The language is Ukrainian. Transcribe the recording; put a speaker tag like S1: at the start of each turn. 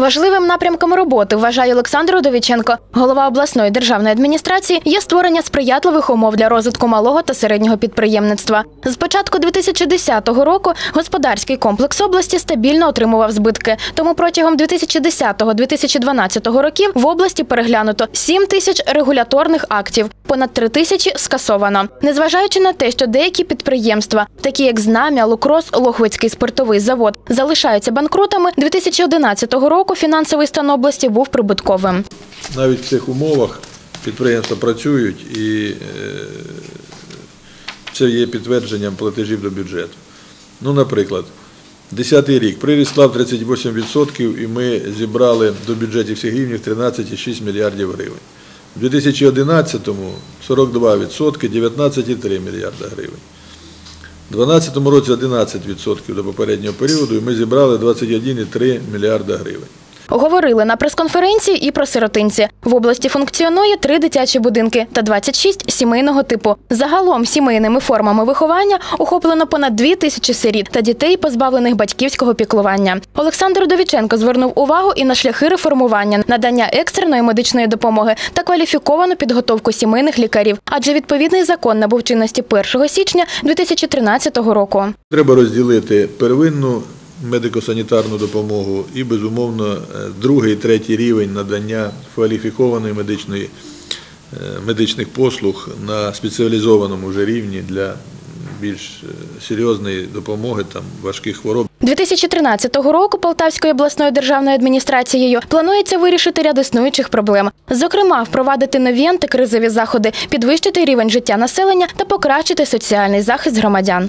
S1: Важливим напрямком роботи вважає Олександр Удовіченко, голова обласної державної адміністрації, є створення сприятливих умов для розвитку малого та середнього підприємництва. З початку 2010 року господарський комплекс області стабільно отримував збитки. Тому протягом 2010-2012 років в області переглянуто 7 тисяч регуляторних актів, понад 3 тисячі скасовано. Незважаючи на те, що деякі підприємства, такі як Знам'я, Лукрос, Лохвицький спиртовий завод, залишаються банкрутами, 2011 року фінансовий стан області був прибутковим.
S2: Навіть в цих умовах підприємства працюють і е, це є підтвердженням платежів до бюджету. Ну, наприклад, 10 рік приріст склав 38% і ми зібрали до бюджетів всіх рівнів 13,6 мільярдів гривень. У 2011-му 42%, 19,3 мільярда гривень. У 2012 році 11% до попереднього періоду і ми зібрали 21,3 мільярда гривень.
S1: Говорили на прес-конференції і про сиротинці. В області функціонує три дитячі будинки та 26 сімейного типу. Загалом сімейними формами виховання охоплено понад дві тисячі сиріт та дітей, позбавлених батьківського піклування. Олександр Довіченко звернув увагу і на шляхи реформування, надання екстреної медичної допомоги та кваліфіковану підготовку сімейних лікарів. Адже відповідний закон набув чинності 1 січня 2013 року.
S2: Треба розділити первинну медико-санітарну допомогу і, безумовно, е, другий, третій рівень надання кваліфікованої медичної, е, медичних послуг на спеціалізованому вже рівні для більш е, серйозної допомоги там, важких хвороб.
S1: 2013 року Полтавською обласною державною адміністрацією планується вирішити ряд існуючих проблем. Зокрема, впровадити нові антикризові заходи, підвищити рівень життя населення та покращити соціальний захист громадян.